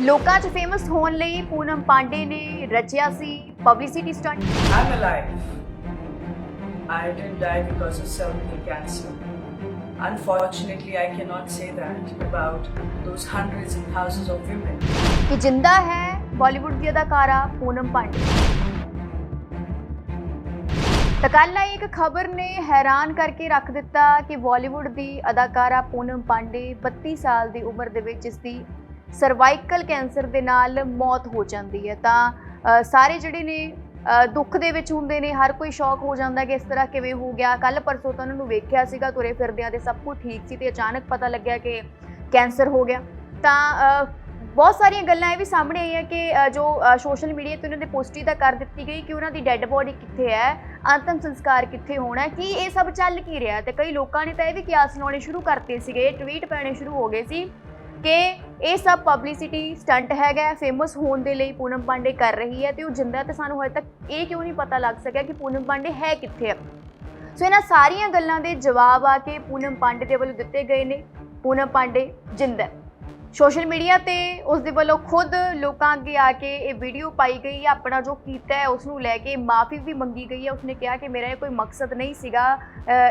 ਲੋਕਾਂ 'ਚ ਫੇਮਸ ਹੋਣ ਲਈ ਪੂਨਮ ਪਾਂਡੇ ਨੇ ਰਚਿਆ ਸੀ publicity stunt I'm alive. I didn't die because of cervical cancer. Unfortunately, I cannot say that about those hundreds and thousands of women. ਕਿ ਜਿੰਦਾ ਹੈ ਬਾਲੀਵੁੱਡ ਦੀ ਅਦਾਕਾਰਾ ਪੂਨਮ ਪਾਂਡੇ ਤਾਂ ਕੱਲ੍ਹ ਆਈ ਇੱਕ ਖਬਰ ਨੇ ਹੈਰਾਨ ਕਰਕੇ ਰੱਖ ਦਿੱਤਾ ਕਿ ਬਾਲੀਵੁੱਡ ਦੀ ਅਦਾਕਾਰਾ ਪੂਨਮ ਪਾਂਡੇ 32 ਸਾਲ ਦੀ ਉਮਰ ਦੇ ਵਿੱਚ ਇਸ ਦੀ ਸਰਵਾਈਕਲ ਕੈਂਸਰ ਦੇ ਨਾਲ ਮੌਤ ਹੋ ਜਾਂਦੀ ਹੈ। ਤਾਂ ਸਾਰੇ ਜਿਹੜੇ ਨੇ ਦੁੱਖ ਦੇ ਵਿੱਚ ਹੁੰਦੇ ਨੇ, ਹਰ ਕੋਈ ਸ਼ੌਕ ਹੋ ਜਾਂਦਾ ਕਿ ਇਸ ਤਰ੍ਹਾਂ ਕਿਵੇਂ ਹੋ ਗਿਆ। ਕੱਲ ਪਰਸੋਂ ਤਾਂ ਉਹਨਾਂ ਨੂੰ ਵੇਖਿਆ ਸੀਗਾ, ਤੁਰੇ ਫਿਰਦਿਆਂ ਤੇ ਸਭ ਕੁਝ ਠੀਕ ਸੀ ਤੇ ਅਚਾਨਕ ਪਤਾ ਲੱਗਿਆ ਕਿ ਕੈਂਸਰ ਹੋ ਗਿਆ। ਤਾਂ ਬਹੁਤ ਸਾਰੀਆਂ ਗੱਲਾਂ ਇਹ ਵੀ ਸਾਹਮਣੇ ਆਈਆਂ ਕਿ ਜੋ ਸੋਸ਼ਲ ਮੀਡੀਆ ਤੇ ਉਹਨਾਂ ਦੇ ਪੋਸਟਰੀ ਤਾਂ ਕਰ ਦਿੱਤੀ ਗਈ ਕਿ ਉਹਨਾਂ ਦੀ ਡੈੱਡ ਬੋਡੀ ਕਿੱਥੇ ਹੈ ਅੰਤਮ ਸੰਸਕਾਰ ਕਿੱਥੇ ਹੋਣਾ ਕੀ ਇਹ ਸਭ ਚੱਲ ਕੀ ਰਿਹਾ ਤੇ ਕਈ ਲੋਕਾਂ ਨੇ ਤਾਂ ਇਹ ਵੀ ਕਿਆਸ ਲਾਉਣੇ ਸ਼ੁਰੂ ਕਰਤੇ ਸੀਗੇ ਟਵੀਟ ਪੈਣੇ ਸ਼ੁਰੂ ਹੋ ਗਏ ਸੀ। ਕਿ ਇਹ ਸਭ ਪਬਲਿਸਿਟੀ ਸਟੰਟ ਹੈਗਾ ਫੇਮਸ ਹੋਣ ਦੇ ਲਈ ਪੂਨਮ ਪਾਂਡੇ ਕਰ ਰਹੀ ਹੈ ਤੇ ਉਹ ਜਿੰਦਾ ਤੇ ਸਾਨੂੰ ਹਜੇ ਤੱਕ ਇਹ ਕਿਉਂ ਨਹੀਂ ਪਤਾ ਲੱਗ ਸਕਿਆ ਕਿ ਪੂਨਮ ਪਾਂਡੇ ਹੈ ਕਿੱਥੇ ਹੈ ਸੋ ਇਹਨਾਂ ਸਾਰੀਆਂ ਗੱਲਾਂ ਦੇ ਜਵਾਬ ਆ ਕੇ ਪੂਨਮ ਪਾਂਡੇ ਦੇ ਵੱਲੋਂ ਦਿੱਤੇ ਗਏ ਨੇ। ਪੂਨਮ ਪਾਂਡੇ, ਜਿੰਦਾ। ਸੋਸ਼ਲ ਮੀਡੀਆ ਤੇ ਉਸ ਦੇ ਵੱਲੋਂ ਖੁਦ ਲੋਕਾਂ ਅੱਗੇ ਆ ਕੇ ਇਹ ਵੀਡੀਓ ਪਾਈ ਗਈ ਹੈ ਆਪਣਾ ਜੋ ਕੀਤਾ ਹੈ, ਉਸ ਨੂੰ ਲੈ ਕੇ ਮਾਫੀ ਵੀ ਮੰਗੀ ਗਈ ਹੈ ਉਸਨੇ ਕਿਹਾ ਕਿ ਮੇਰਾ ਇਹ ਕੋਈ ਮਕਸਦ ਨਹੀਂ ਸੀਗਾ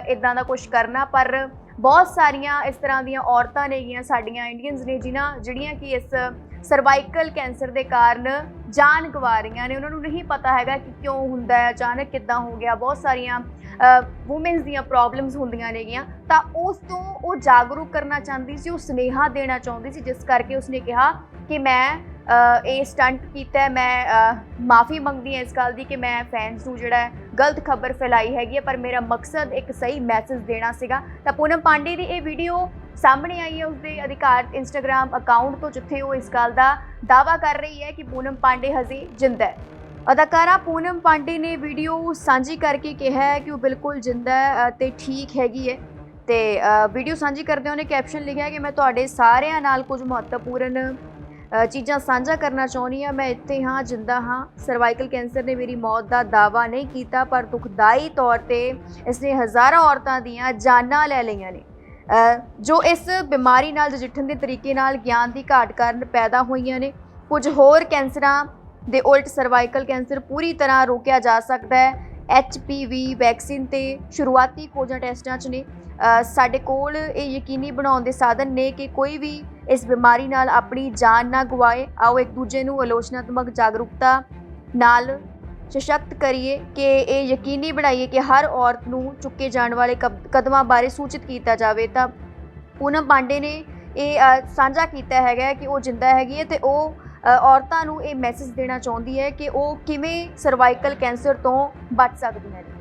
ਇਦਾਂ ਦਾ ਕੁਝ ਕਰਨਾ, ਪਰ ਬਹੁਤ ਸਾਰੀਆਂ ਇਸ ਤਰ੍ਹਾਂ ਦੀਆਂ ਔਰਤਾਂ ਨੇਗੀਆਂ, ਸਾਡੀਆਂ ਇੰਡੀਅਨਸ ਨੇ, ਜਿਨ੍ਹਾਂ, ਜਿਹੜੀਆਂ ਕਿ ਇਸ ਸਰਵਾਈਕਲ ਕੈਂਸਰ ਦੇ ਕਾਰਨ ਜਾਨ ਗਵਾ ਰਹੀਆਂ ਨੇ। ਉਹਨਾਂ ਨੂੰ ਨਹੀਂ ਪਤਾ ਹੈਗਾ ਕਿ ਕਿਉਂ ਹੁੰਦਾ ਹੈ, ਅਚਾਨਕ ਕਿੱਦਾਂ ਹੋ ਗਿਆ। ਬਹੁਤ ਸਾਰੀਆਂ ਔਮਨਸ ਦੀਆਂ ਪ੍ਰੋਬਲਮਸ ਹੁੰਦੀਆਂ ਨੇਗੀਆਂ। ਤਾਂ ਉਸ ਤੋਂ ਉਹ ਜਾਗਰੂਕ ਕਰਨਾ ਚਾਹੁੰਦੀ ਸੀ, ਉਹ ਸੁਨੇਹਾ ਦੇਣਾ ਚਾਹੁੰਦੀ ਸੀ, ਜਿਸ ਕਰਕੇ ਉਸਨੇ ਕਿਹਾ ਕਿ ਮੈਂ ਇਹ ਸਟੰਟ ਕੀਤਾ ਮੈਂ ਮਾਫੀ ਮੰਗਦੀ ਹਾਂ ਇਸ ਗੱਲ ਦੀ ਕਿ ਮੈਂ ਫੈਨਸ ਨੂੰ ਜਿਹੜਾ ਗਲਤ ਖਬਰ ਫੈਲਾਈ ਹੈਗੀ ਹੈ, ਪਰ ਮੇਰਾ ਮਕਸਦ ਇੱਕ ਸਹੀ ਮੈਸੇਜ ਦੇਣਾ ਸੀਗਾ। ਤਾਂ ਪੂਨਮ ਪਾਂਡੇ ਦੀ ਇਹ ਵੀਡੀਓ ਸਾਹਮਣੇ ਆਈ ਹੈ ਉਸਦੇ ਅਧਿਕਾਰ ਇੰਸਟਾਗ੍ਰam ਅਕਾਊਂਟ ਤੋਂ, ਜਿੱਥੇ ਉਹ ਇਸ ਗੱਲ ਦਾ ਦਾਵਾ ਕਰ ਰਹੀ ਹੈ ਕਿ ਪੂਨਮ ਪਾਂਡੇ ਹਜੇ ਜਿੰਦਾ ਹੈ। ਅਦਾਕਾਰਾ ਪੂਨਮ ਪਾਂਡੇ ਨੇ ਵੀਡੀਓ ਸਾਂਝੀ ਕਰਕੇ ਕਿਹਾ ਹੈ ਕਿ ਉਹ ਬਿਲਕੁਲ ਜਿੰਦਾ ਹੈ ਅਤੇ ਠੀਕ ਹੈਗੀ ਹੈ। ਤੇ ਵੀਡੀਓ ਸਾਂਝੀ ਕਰਦੇ ਉਹਨੇ ਕੈਪਸ਼ਨ ਲਿਖਿਆ ਕਿ ਮੈਂ ਤੁਹਾਡੇ ਸਾਰਿਆਂ ਨਾਲ ਕੁਝ ਮਹੱਤਵਪੂਰਨ ਚੀਜ਼ਾਂ ਸਾਂਝਾ ਕਰਨਾ ਚਾਹੁੰਦੀ ਹਾਂ। ਮੈਂ ਇੱਥੇ ਹਾਂ, ਜਿੰਦਾ ਹਾਂ। ਸਰਵਾਈਕਲ ਕੈਂਸਰ ਨੇ ਮੇਰੀ ਮੌਤ ਦਾ ਦਾਵਾ ਨਹੀਂ ਕੀਤਾ, ਪਰ ਦੁਖਦਾਈ ਤੌਰ ਤੇ ਇਸਨੇ ਹਜ਼ਾਰਾਂ ਔਰਤਾਂ ਦੀਆਂ ਜਾਨਾਂ ਲੈ ਲਈਆਂ ਨੇ। ਜੋ ਇਸ ਬਿਮਾਰੀ ਨਾਲ ਨਜਿੱਠਣ ਦੇ ਤਰੀਕੇ ਨਾਲ ਗਿਆਨ ਦੀ ਘਾਟ ਕਾਰਨ ਪੈਦਾ ਹੋਈਆਂ ਨੇ। ਕੁਝ ਹੋਰ ਕੈਂਸਰਾਂ ਦੇ ਉਲਟ ਸਰਵਾਈਕਲ ਕੈਂਸਰ ਪੂਰੀ ਤਰ੍ਹਾਂ ਰੋਕਿਆ ਜਾ ਸਕਦਾ ਹੈ। ਐਚਪੀਵੀ ਵੈਕਸੀਨ ਤੇ ਸ਼ੁਰੂਆਤੀ ਖੋਜਾਂ ਟੈਸਟਾਂ 'ਚ ਨੇ। ਸਾਡੇ ਕੋਲ ਇਹ ਯਕੀਨੀ ਬਣਾਉਣ ਦੇ ਸਾਧਨ ਨੇ ਕਿ ਕੋਈ ਵੀ ਇਸ ਬਿਮਾਰੀ ਨਾਲ ਆਪਣੀ ਜਾਨ ਨਾ ਗਵਾਏ, ਆਓ ਇੱਕ ਦੂਜੇ ਨੂੰ ਆਲੋਚਨਾਤਮਕ ਜਾਗਰੂਕਤਾ ਨਾਲ ਸਸ਼ਕਤ ਕਰੀਏ ਕਿ ਇਹ ਯਕੀਨੀ ਬਣਾਈਏ ਕਿ ਹਰ ਔਰਤ ਨੂੰ ਚੁੱਕੇ ਜਾਣ ਵਾਲੇ ਕਦਮਾਂ ਬਾਰੇ ਸੂਚਿਤ ਕੀਤਾ ਜਾਵੇ। ਤਾਂ ਪੂਨਮ ਪਾਂਡੇ ਨੇ ਇਹ ਸਾਂਝਾ ਕੀਤਾ ਹੈਗਾ ਕਿ ਉਹ ਜਿੰਦਾ ਹੈਗੀ ਹੈ ਤੇ ਉਹ ਔਰਤਾਂ ਨੂੰ ਇਹ ਮੈਸੇਜ ਦੇਣਾ ਚਾਹੁੰਦੀ ਹੈ ਕਿ ਉਹ ਕਿਵੇਂ ਸਰਵਾਈਕਲ ਕੈਂਸਰ ਤੋਂ ਬਚ ਸਕਦੀਆਂ ਨੇ।